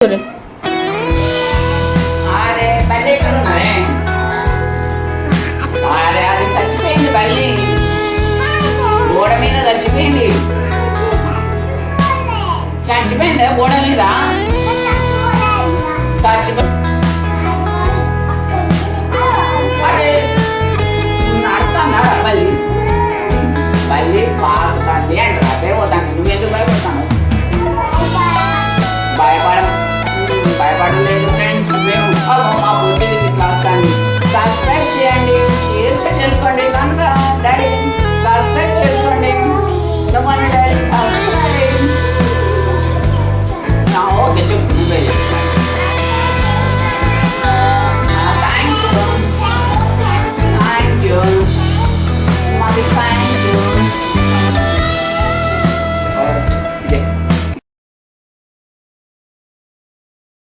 అరే బల్లే కడున్నారే అది చచ్చిపోయింది బల్లి. గోడ మీద చచ్చిపోయింది. చచ్చిపోయిందా? గోడ మీద?